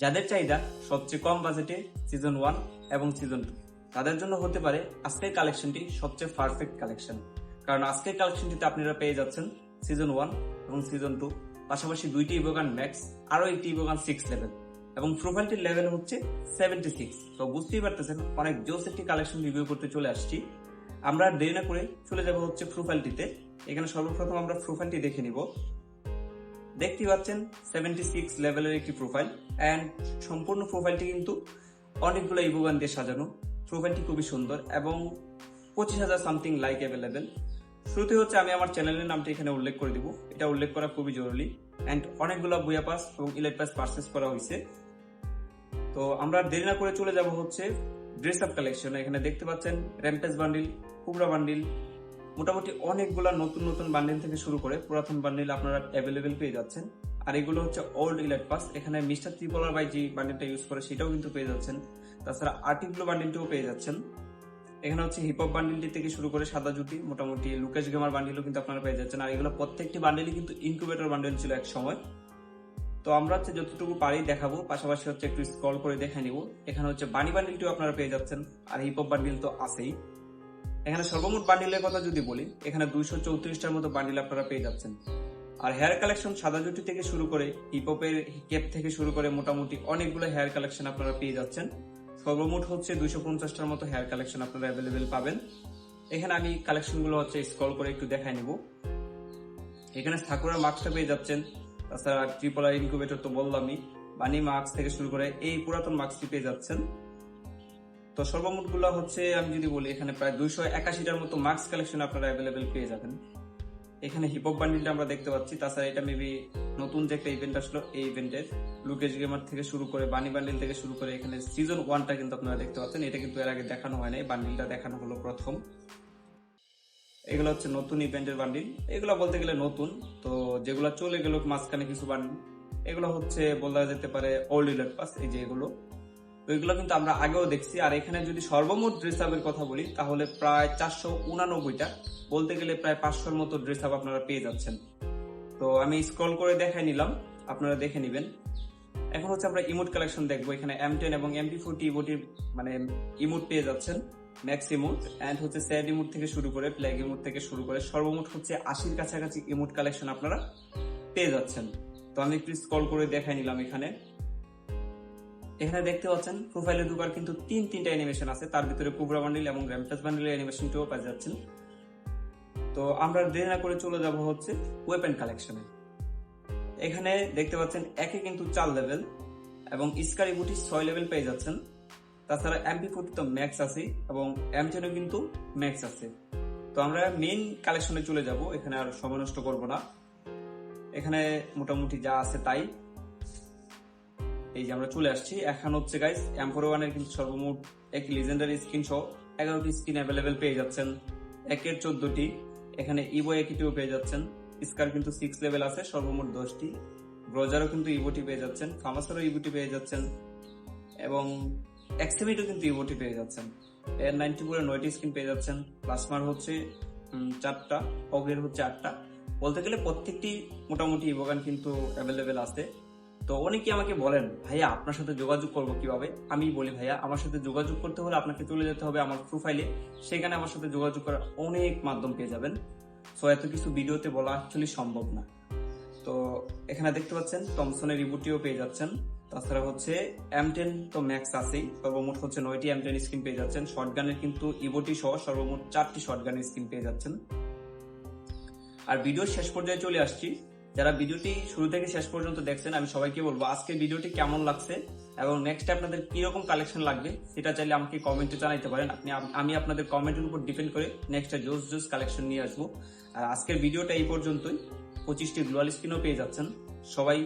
যাদের চাহিদা সবচেয়ে কম বাজেটে সিজন ওয়ান এবং সিজন টু তাদের জন্য হতে পারে আজকের কালেকশনটি সবচেয়ে পারফেক্ট কালেকশন কারণ আজকের কালেকশনটিতে আপনারা পেয়ে যাচ্ছেন সিজন ওয়ান এবং সিজন টু পাশাপাশি দুইটি ইভোগান ম্যাক্স আরও একটি ইভোগান সিক্স লেভেল এবং প্রোফাইলটির লেভেল হচ্ছে সেভেন্টি সিক্স তো বুঝতেই পারতেছেন, অনেক জোস একটি কালেকশন রিভিউ করতে চলে আসছি। আমরা দেরি না করে চলে যাব হচ্ছে প্রোফাইলটিতে এখানে সর্বপ্রথম আমরা প্রোফাইলটি দেখে নিব। দেখতে পাচ্ছেন সেভেন্টি সিক্স লেভেলের একটি প্রোফাইল অ্যান্ড সম্পূর্ণ প্রোফাইলটি কিন্তু অনেকগুলো ইভোগান দিয়ে সাজানো। প্রোফাইলটি খুবই সুন্দর এবং পঁচিশ হাজার সামথিং লাইক অ্যাভেলেবেল শুরুতে হচ্ছে আমি আমার চ্যানেলের নামটি এখানে উল্লেখ করে দিব। এটা উল্লেখ করা খুবই জরুরি অ্যান্ড অনেকগুলো বুয়া পাস এবং ইলেট পাস পার্চেস করা হয়েছে। তো আমরা দেরি না করে চলে যাব হচ্ছে ড্রেস আপ কালেকশন এখানে দেখতে পাচ্ছেন র্যাম্পেজ বান্ডিল কুবরা বান্ডিল মোটামুটি অনেকগুলা নতুন নতুন বান্ডিল থেকে শুরু করে পুরাতন বান্ডিল আপনারা অ্যাভেলেবেল পেয়ে যাচ্ছেন। আর এগুলো হচ্ছে ওল্ড ইলেট পাস এখানে মিস্টার ত্রিপলার বাই যে বান্ডিলটা ইউজ করে সেটাও কিন্তু পেয়ে যাচ্ছেন। তাছাড়া আর্টিগুলো বান্ডিলটিও পেয়ে যাচ্ছেন। এখানে হচ্ছে হিপ হপ বান্ডিলটি থেকে শুরু করে সাদা জুটি, মোটামুটি লুকেশ গেমার বান্ডিলও কিন্তু আপনারা পেয়ে যাচ্ছেন। আর এগুলো প্রত্যেকটি বান্ডিলই কিন্তু ইনকিউবেটর বান্ডিল ছিল এক সময়। তো আমরা হচ্ছে যতটুকু পারি দেখাবো, পাশাপাশি হচ্ছে একটু স্ক্রল করে দেখে নিব। এখানে হচ্ছে বানি বান্ডিলটিও আপনারা পেয়ে যাচ্ছেন। আর হিপ হপ বান্ডিল তো আছেই। এখানে সর্বমোট বান্ডিলের কথা যদি বলি, এখানে দুইশো চৌত্রিশটার মতো বান্ডিল আপনারা পেয়ে যাচ্ছেন। আর হেয়ার কালেকশন সাদা জুটি থেকে শুরু করে হিপ হপের কেপ থেকে শুরু করে মোটামুটি অনেকগুলো হেয়ার কালেকশন আপনারা পেয়ে যাচ্ছেন। সর্বমোট হচ্ছে দুইশো পঞ্চাশটার মতো হেয়ার কালেকশন আপনারা অ্যাভেলেবেল পাবেন। এখানে আমি কালেকশনগুলো হচ্ছে স্ক্রল করে একটু দেখাই নিব। এখানে ঠাকুরের মাস্কটা পেয়ে যাচ্ছেন, তাছাড়া ট্রিপলার ইনকিউবেটর তো বললামই বানি মাস্ক থেকে শুরু করে এই পুরাতন মাস্কটি পেয়ে যাচ্ছেন। তো সর্বমোটগুলো হচ্ছে আমি যদি বলি, এখানে প্রায় দুইশো একাশিটার মতো মাস্ক কালেকশন আপনারা অ্যাভেলেবেল পেয়ে যাবেন। এখানে হিপ হপ বান্ডিলটা আমরা দেখতে পাচ্ছি, তাছাড়া এটা মেবি নতুন যে একটা ইভেন্ট আসলো, এই ইভেন্টের লুকেশ গেমার থেকে শুরু করে বানি বান্ডিল থেকে শুরু করে, এখানে সিজন ওয়ানটা কিন্তু আপনারা দেখতে পাচ্ছেন। এটা কিন্তু এর আগে দেখানো হয় নাই বান্ডিলটা দেখানো হলো প্রথম। এগুলো হচ্ছে নতুন ইভেন্টের বান্ডিল এগুলো বলতে গেলে নতুন, তো যেগুলো চলে গেল মাঝখানে কিছু বান্ডিল এগুলো হচ্ছে বলা যেতে পারে ওল্ড ইলেট পাস এই যে এগুলো। তো এগুলো কিন্তু আমরা আগেও দেখছি। আর এখানে যদি সর্বমোট ড্রেস আপের কথা বলি, তাহলে প্রায় চারশো উনানব্বইটা, বলতে গেলে প্রায় পাঁচশোর মতো ড্রেস আপ আপনারা পেয়ে যাচ্ছেন। তো আমি স্ক্রল করে দেখাই নিলাম, আপনারা দেখে নেবেন। এখন হচ্ছে আমরা ইমোট কালেকশন দেখব। এখানে এম টেন এবং এমপি ফোরটি ইমোটির মানে ইমোট পেয়ে যাচ্ছেন ম্যাক্স ইমোট অ্যান্ড হচ্ছে স্যাড ইমোট থেকে শুরু করে প্লেগ ইমোট থেকে শুরু করে সর্বমোট হচ্ছে আশির কাছাকাছি ইমোট কালেকশন আপনারা পেয়ে যাচ্ছেন। তো আমি একটু স্ক্রল করে দেখাই নিলাম এখানে। এখানে দেখতে পাচ্ছেন প্রোফাইলে দুবার কিন্তু তিন, তিনটা অ্যানিমেশন আছে। তার ভিতরে কুবরা বান্ডিল এবং র্যাম্পেস বান্ডিলের অ্যানিমেশনটিও পেয়ে যাচ্ছেন তো আমরা দেরি না করে চলে যাব হচ্ছে ওয়েপেন কালেকশনে এখানে দেখতে পাচ্ছেন একে কিন্তু চার লেভেল এবং ইস্কারি বুটি ছয় লেভেল পেয়ে যাচ্ছেন। তাছাড়া এমপি ফোর্টি তো ম্যাক্স আছে এবং এম টেনও কিন্তু ম্যাক্স আছে। তো আমরা মেইন কালেকশনে চলে যাব। এখানে আর সময় নষ্ট করব না। এখানে মোটামুটি যা আছে তাই। এই যে আমরা চলে আসছি। এখন হচ্ছে গাইস এম্পোরো ওয়ানের কিন্তু সর্বমোট এক লিজেন্ডারি স্কিন সহ এগারোটি স্কিন অ্যাভেলেবেল পেয়ে যাচ্ছেন। একের চোদ্দটি। এখানে ইভো একিটিও পেয়ে যাচ্ছেন। স্কার কিন্তু সিক্স লেভেল আছে, সর্বমোট দশটি। ব্রজারও কিন্তু ইভোটি পেয়ে যাচ্ছেন। ফামাসারও ইভোটি পেয়ে যাচ্ছেন। এবং এক্সেমিটও কিন্তু ইভোটি পেয়ে যাচ্ছেন। এর নাইনটি ফোরের নয়টি স্কিন পেয়ে যাচ্ছেন। প্লাসমার হচ্ছে চারটা। অগ্রের হচ্ছে আটটা। বলতে গেলে প্রত্যেকটি মোটামুটি ইভোগান কিন্তু অ্যাভেলেবেল আছে। তো অনেকে আমাকে বলেন, ভাইয়া, আপনার সাথে যোগাযোগ করব কীভাবে? আমি বলি, ভাইয়া, আমার সাথে যোগাযোগ করতে হলে আপনাকে চলে যেতে হবে আমার প্রোফাইলে সেখানে আমার সাথে যোগাযোগ করার অনেক মাধ্যম পেয়ে যাবেন। সো এত কিছু ভিডিওতে বলা অ্যাকচুয়ালি সম্ভব না। তো এখানে দেখতে পাচ্ছেন টমসনের রিবুটিও পেয়ে যাচ্ছেন। তাছাড়া হচ্ছে এম টেন তো ম্যাক্স আছেই। সর্বমোট হচ্ছে নয়টি এম টেন স্ক্রিন পেয়ে যাচ্ছেন। শর্ট গানের কিন্তু ইবোটি সহ সর্বমোট চারটি শর্ট গানের স্ক্রিন পেয়ে যাচ্ছেন। আর ভিডিওর শেষ পর্যায়ে চলে আসছি। যারা ভিডিওটি শুরু থেকে শেষ পর্যন্ত দেখছেন, আমি সবাইকে বলব আজকে ভিডিওটি কেমন লাগছে এবং নেক্সট আপনাদের কীরকম কালেকশন লাগবে সেটা চাইলে আমাকে কমেন্টে জানাইতে পারেন। আপনি আমি আপনাদের কমেন্টের উপর ডিপেন্ড করে নেক্সট জোস জোস কালেকশন নিয়ে আসব। আর আজকের ভিডিওটা এই পর্যন্তই। পঁচিশটি গ্লোয়াল স্ক্রিনও পেয়ে যাচ্ছেন। সবাই